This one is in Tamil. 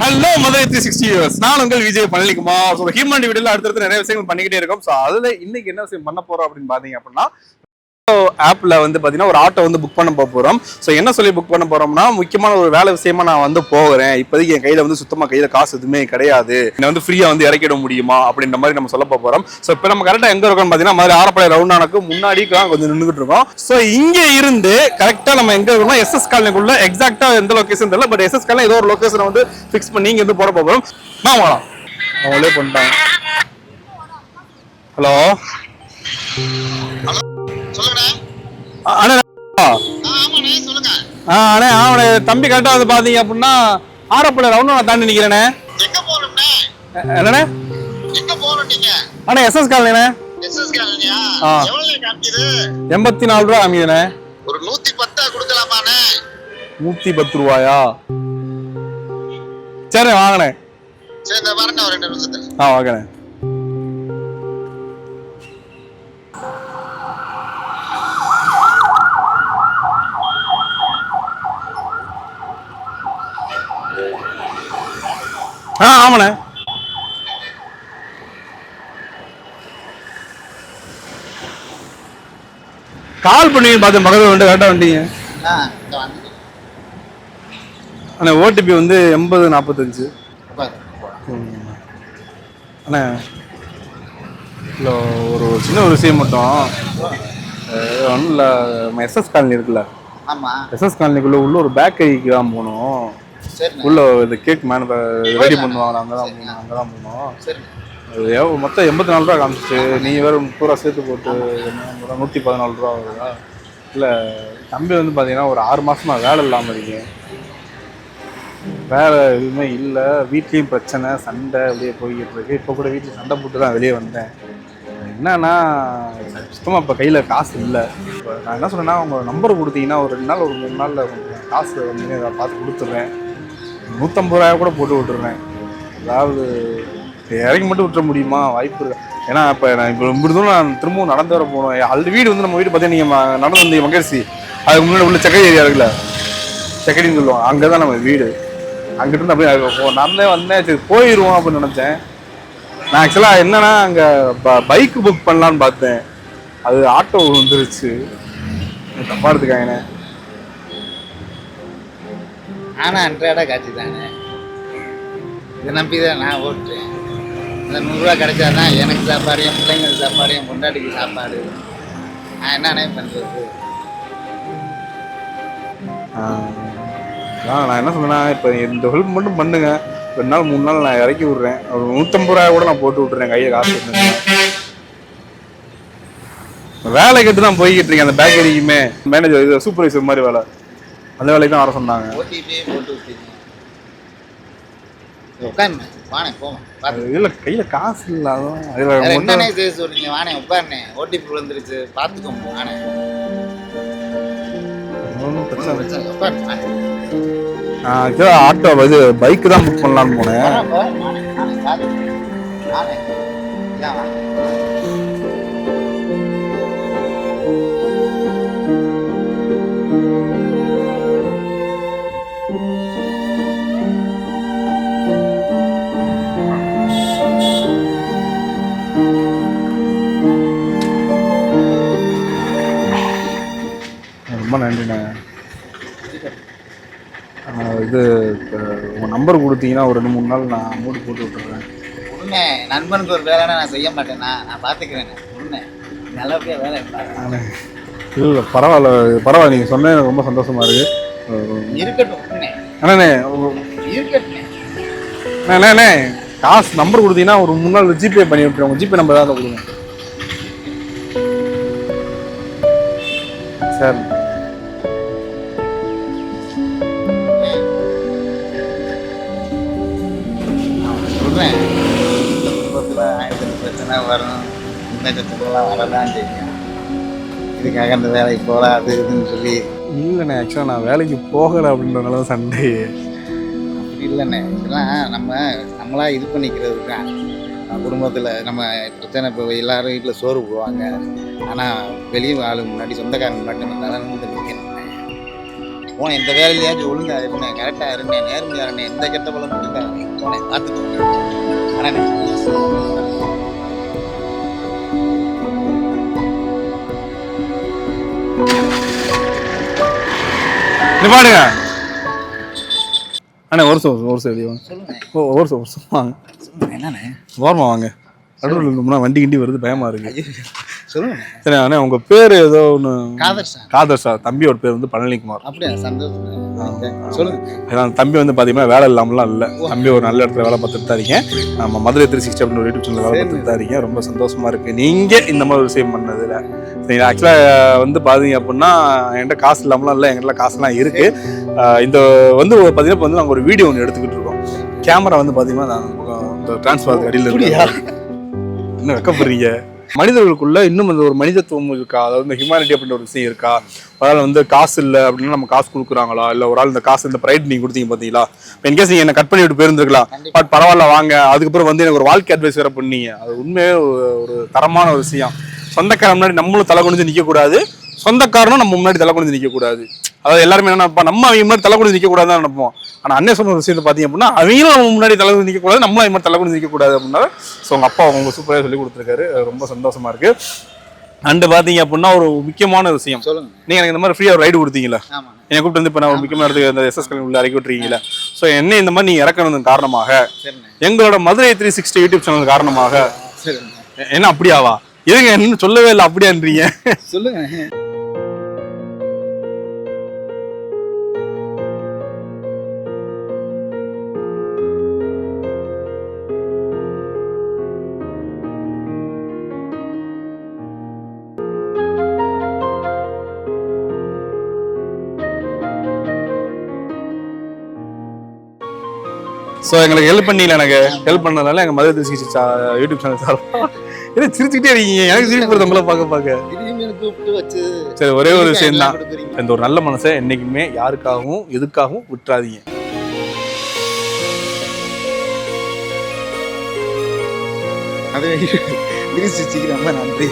Hello Madurai three sixty years நான் உங்கள் விஜய் பழனிக்குமார். ஸோ ஹியூமன் வீடியோல அடுத்தடுத்து நிறைய விஷயங்கள் பண்ணிக்கிட்டே இருக்கோம். ஸோ அதுல இன்னைக்கு என்ன விஷயம் பண்ண போறோம் அப்படின்னு பாத்தீங்க அப்படின்னா ஆப்ல வந்து பார்த்தீங்கன்னா ஒரு ஆட்டோ வந்து புக் பண்ண போக போகிறோம் ஸோ என்ன சொல்லி புக் பண்ண போகிறோம்னா முக்கியமான ஒரு வேலை விஷயமா நான் வந்து போகிறேன். இப்போதைக்கு என் கையில் வந்து சுத்தமாக கையில் காசு எதுவுமே கிடையாது. என்னை வந்து ஃப்ரீயாக வந்து இறக்கிட முடியுமா அப்படின்ற மாதிரி நம்ம சொல்ல போகிறோம் ஸோ இப்போ நம்ம கரெக்டாக எங்கே இருக்கோம்னு பார்த்தீங்கன்னா மாதிரி ஆரப்பாளைய ரவுண்டானுக்கு முன்னாடி கொஞ்சம் நின்றுட்டு இருக்கோம். ஸோ இங்கே இருந்து கரெக்டாக நம்ம எங்கே இருக்கோம்னா எஸ்எஸ் காலனிக்குள்ள எக்ஸாக்டாக எந்த லொக்கேஷன் தெரியல பட் எஸ்எஸ் காலனி ஏதோ ஒரு லொக்கேஷனை வந்து ஃபிக்ஸ் பண்ணி இங்கே வந்து போட போகிறோம் நான் வரலாம் அவங்களே பண்ணிட்டாங்க. ஹலோ? அண்ணா. ஆ, அண்ணே அவனை தம்பி கரெக்டாக வந்து பார்த்தீங்க அப்படின்னா ஆரப்பள்ளி ரவுண்டு நான் தாண்டி நிற்கிறேண்ணே என்னண்ணே? அண்ணே எஸ்எஸ் காலனிண்ணே. எண்பத்தி நாலு ரூபா காமிக்கிறேண்ணே ஒரு நூத்தி பத்தா கொடுக்கலாமாண்ணே? நூற்றி பத்து ரூபாயா? சரி வாங்கண்ணே. சரி வரேன் ஒரு ரெண்டு நிமிஷத்துல. ஆ வாங்கண்ணே ஆ ஆமாண்ணே. கால் பண்ணி பார்த்து பக்கத்தில் வந்து கரெக்டாக வந்துட்டீங்க வந்து அண்ணே ஓடிபி வந்து எண்பது நாற்பத்தஞ்சு. அண்ணே இல்லை ஒரு சின்ன ஒரு விஷயம் மட்டும். ஒன்றும் இல்லை எஸ்எஸ் காலனி இருக்குல்ல. ஆமா. எஸ்எஸ் காலனிக்குள்ள உள்ள ஒரு பேக்கரிக்கு தான் போகணும். உள்ள இந்த கேக் மேனு ரெடி பண்ணுவாங்க அங்கே தான் போகணும் அங்கே தான் அது எவ்வளோ மொத்தம் எண்பத்தி நாலு ரூபா காமிச்சிச்சு. நீ வேற முப்பது ரூபா சேர்த்து போட்டு நூற்றி பதினாலு ரூபா வருதா? இல்லை தம்பி வந்து பார்த்தீங்கன்னா ஒரு ஆறு மாசமா வேலை இல்லாமல் இருக்கீங்க வேலை எதுவுமே இல்லை வீட்லேயும் பிரச்சனை சண்டை வெளியே போய்கிட்டு இருக்கு. இப்போ கூட வீட்டில் சண்டை போட்டு தான் வெளியே வந்தேன். என்னன்னா சுத்தமாக இப்போ கையில் காசு இல்லை. இப்போ நான் என்ன சொன்னேன்னா உங்கள் நம்பர் கொடுத்தீங்கன்னா ஒரு ரெண்டு நாள் ஒரு மூணு நாளில் காசு வந்து பார்த்து கொடுத்துட்றேன். நூற்றம்பது ரூபாய் கூட போட்டு விட்டுருவேன். அதாவது இறங்கி மட்டும் விட்டுற முடியுமா? வாய்ப்பு இருக்கு ஏன்னா இப்போ நான் இப்போ ரொம்ப தூரம் நான் திரும்பவும் நடந்து வர போகணும் அது வீடு வந்து நம்ம வீடு பார்த்தீங்கன்னா நீங்கள் நடந்து வந்தீங்க மகேசி அதுக்கு முன்னாடி உள்ள செக்கடி ஏரியா இருக்குல்ல? செக்கடின்னு சொல்லுவோம் அங்கே தான் நம்ம வீடு. அங்கிட்டு இருந்து அப்படியே நடந்தே வந்தேன். சரி போயிடுவோம் அப்படின்னு நினச்சேன். நான் ஆக்சுவலாக என்னன்னா அங்கே பைக் புக் பண்ணலான்னு பார்த்தேன். அது ஆட்டோ வந்துருச்சு. தப்பாக எடுத்துக்காங்கண்ணே ஆனால் அன்றாட காட்சி தானே இதை நம்பி தான் நான் ஓட்டுறேன். இந்த நூறுரூவா கிடைச்சாதான் எனக்கு சாப்பாடு என் பிள்ளைங்களுக்கு சாப்பாடு என் பொண்டாட்டிக்கு சாப்பாடு. நான் என்னண்ணே பண்ணுறது நான் என்ன சொன்னேன்னா இப்போ இந்த ஹெல்ப் மட்டும் பண்ணுங்க. ரெண்டு நாள் மூணு நாள் நான் இறக்கி விட்றேன். ஒரு நூற்றம்பது ரூபாய் கூட நான் போட்டு விட்றேன் கையில் காசு வேலை கேட்டு தான் போய்கிட்டு இருக்கேன் அந்த பேக்கரிக்குமே மேனேஜர் இது சூப்பர்வைசர் மாதிரி வேலை. அந்த வேலைக்கு தான் வர சொன்னாங்க. இல்லை கையில் காசு இல்லை அதான் அதில் வேற மட்டும் என்னண்ணே செய்ய சொல்றீங்க வாணே உட்காருண்ணே ஓடிபி விழுந்துருச்சு வாணே. ஆக்சுவலாக ஆட்டோ இது பைக்கு தான் புக் பண்ணலான்னு போனேன். இது உங்கள் நம்பர் கொடுத்தீங்கன்னா ஒரு ரெண்டு மூணு நாள் நான் அமௌண்ட் போட்டு விட்டுறேன். உண்மை. நண்பனுக்கு ஒரு வேலைன்னா நான் செய்ய மாட்டேனா நான் பார்த்துக்கிறேன் உண்மை. நல்லபடியாக வேலை. இல்லை பரவாயில்ல பரவாயில்ல நீங்கள் சொன்னது எனக்கு ரொம்ப சந்தோஷமா இருக்கு. இருக்கட்டும் அண்ணே இருக்கட்டும். அண்ணே காசு நம்பர் கொடுத்தீங்கன்னா ஒரு மூணு நாள் ஜிபே பண்ணி விட்டுருவோம் உங்கள் ஜிபே நம்பர் தான் கொடுங்க. சார் இந்த வரதான் செய்யும் இதுக்காக அந்த வேலைக்கு போகலாம் அது இதுன்னு சொல்லி இல்லைண்ணே ஆக்சுவலாக நான் வேலைக்கு போகலை அப்படின்றதுனால தான் சண்டே அப்படி இல்லைண்ணே இதெல்லாம் நம்ம நம்மளாக இது பண்ணிக்கிறது தான் குடும்பத்தில் நம்ம பிரச்சனை இப்போ எல்லாரும் வீட்டில் சோறு போடுவாங்க. ஆனால் வெளியே ஆளு முன்னாடி சொந்தக்காரங்க முன்னாடி நம்ம தலை நிமிர்ந்து போனேன் இந்த வேலையிலேயாச்சும் ஒழுங்கா இருந்தேன் கரெக்டாக இருந்தேன் நேர்மையாக இருந்தேன் எந்த கெட்ட பழம் இல்லை. போனேன் பார்த்துக்கோங்க அண்ணே நிப்பாடுங்க அண்ணா ஒரு நிமிஷம் ஒரு சொல்லுங்க. ஓ ஒரு நிமிஷம் வாங்க. என்னண்ணே? ஓரமா வாங்க. நடுவில் இருந்தோம்னா வண்டி கிண்டி வருது பயமா இருக்கு. சொல்லுங்க. சரி அண்ணா உங்க பேர் ஏதோ ஒன்று காதர் சார். காதர் சார் தம்பியோட பேர் வந்து பழனிக்குமார் அப்படியா சந்தோஷம். சொல்லுங்க. தம்பி வந்து பார்த்தீங்கன்னா வேலை இல்லாமலாம் இல்லை. தம்பி ஒரு நல்ல இடத்துல வேலை பார்த்துட்டு தான் இருக்கேன். நம்ம மதுரை த்ரீ சிக்ஸ்டி அப்படின்னு ஒரு யூடியூப் சேனல் வேலை பார்த்துட்டு தான் இருக்கேன். ரொம்ப சந்தோஷமா இருக்கு. நீங்க இந்த மாதிரி ஒரு விஷயம் பண்ணதுல. சரி ஆக்சுவலாக வந்து பார்த்தீங்க அப்படின்னா என்கிட்ட காசு இல்லாமலாம் இல்லை. எங்கிட்ட காசுலாம் இருக்கு. ஆஹ் இந்த வந்து பார்த்தீங்கன்னா இப்போ வந்து நாங்கள் ஒரு வீடியோ ஒன்று எடுத்துக்கிட்டு இருக்கோம். கேமரா வந்து பார்த்தீங்கன்னா இந்த டிரான்ஸ்ஃபார் அடியில்? இருக்கு. என்ன வெக்கப்படுறீங்க? மனிதர்களுக்குள்ள இன்னும் அந்த ஒரு மனிதத்துவம் இருக்கா? அதாவது இந்த ஹியூமனிட்டி அப்படின்ற ஒரு விஷயம் இருக்கா? ஆள் வந்து காசு இல்லை அப்படின்னா நம்ம காசு கொடுக்குறாங்களா? இல்லை ஒரு ஆள் இந்த காசு இந்த ப்ரைட் நீங்க கொடுத்தீங்க பார்த்தீங்களா இப்போ இன்கேஸ் நீங்க என்ன கட் பண்ணி விட்டு போயிருந்துருக்கலாம். பட் பரவாயில்ல வாங்க. அதுக்கப்புறம் வந்து எனக்கு ஒரு வாழ்க்கை அட்வைஸ் வேற பண்ணீங்க. அது உண்மையே ஒரு தரமான ஒரு விஷயம். சொந்தக்காரன் முன்னாடி நம்மளும் தலை குனிஞ்சு நிற்க கூடாது சொந்தக்காரனும் நம்ம முன்னாடி தலை குனிஞ்சு நிற்க கூடாது அதாவது எல்லாருமே என்ன நினைப்பா, நம்ம அவங்க முன்னாடி தலை குனிஞ்சு நிற்க கூடாதுன்னு நினைப்போம். ஆனா அண்ணன் சொன்ன விஷயத்தை பார்த்தீங்க அப்படின்னா அவங்களும் நம்ம முன்னாடி தலை நிற்க கூடாது நம்மளும் அவங்க மாதிரி தலை குனிஞ்சு நிற்க கூடாது அப்படின்னா ஸோ உங்க அப்பா அவங்க சூப்பராக சொல்லி கொடுத்துருக்காரு. ரொம்ப சந்தோஷமா இருக்கு. அண்டு பார்த்தீங்க அப்படின்னா ஒரு முக்கியமான விஷயம். நீங்க எனக்கு இந்த மாதிரி ஃப்ரீயாக ரைடு கொடுத்தீங்களா என்னை கூப்பிட்டு வந்து இப்போ நான் ஒரு முக்கியமான இடத்துக்கு இந்த எஸ்எஸ் கல்வி உள்ள இறக்கி விட்டுருக்கீங்களா ஸோ என்ன இந்த மாதிரி நீங்க இறக்கணும் காரணமாக எங்களோட Madurai three sixty YouTube channel காரணமாக என்ன அப்படியாவா? எதுங்க என்ன சொல்லவே இல்லை அப்படியான்றீங்க. சொல்லுங்க. ஸோ எங்களுக்கு ஹெல்ப் பண்ணீங்களா எனக்கு? ஹெல்ப் பண்ணதுனால எங்கள் Madurai Trichy YouTube channel sir என்ன சிரிச்சுக்கிட்டே இருக்கீங்க? எனக்கு சிரிப்பு வருது உங்களை பார்க்க பார்க்க. சரி ஒரே ஒரு விஷயம் தான் இந்த ஒரு நல்ல மனசை என்றைக்குமே யாருக்காகவும் எதுக்காகவும் விட்டுறாதீங்க. அதே திருச்சி ரொம்ப நன்றி.